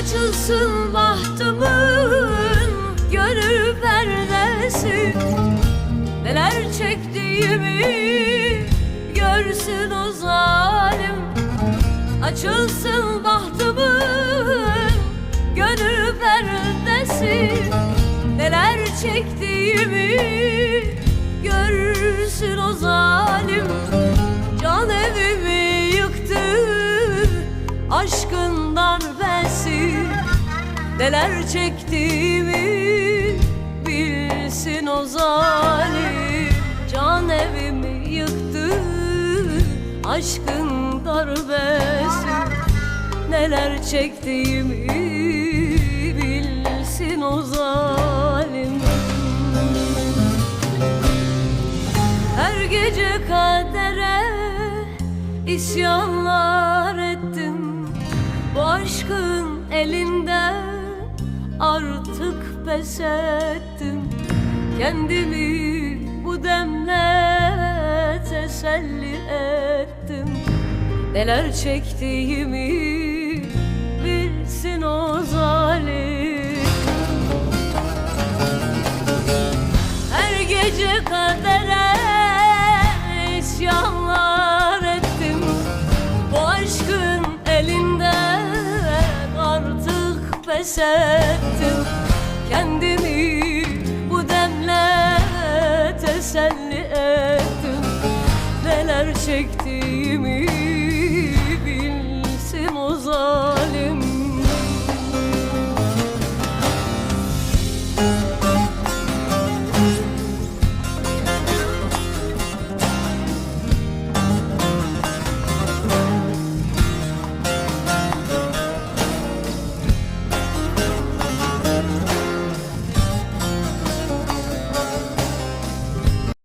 Açılsın bahtımın gönül perdesi. Neler çektiğimi görsün o zalim. Açılsın bahtımın gönül perdesi. Neler çektiğimi görsün o zalim Neler çektiğimi bilsin o zalim. Can evimi yıktı aşkın darbesi. Neler çektiğimi bilsin o zalim. Her gece kadere isyanlar ettim. Bu aşkın elinde artık pes ettim. Kendimi bu demle teselli ettim. Neler çektiğimi bilsin o zalim. Her gece kadere pes ettim Kendimi bu demle teselli ettim. Neler çektiğimi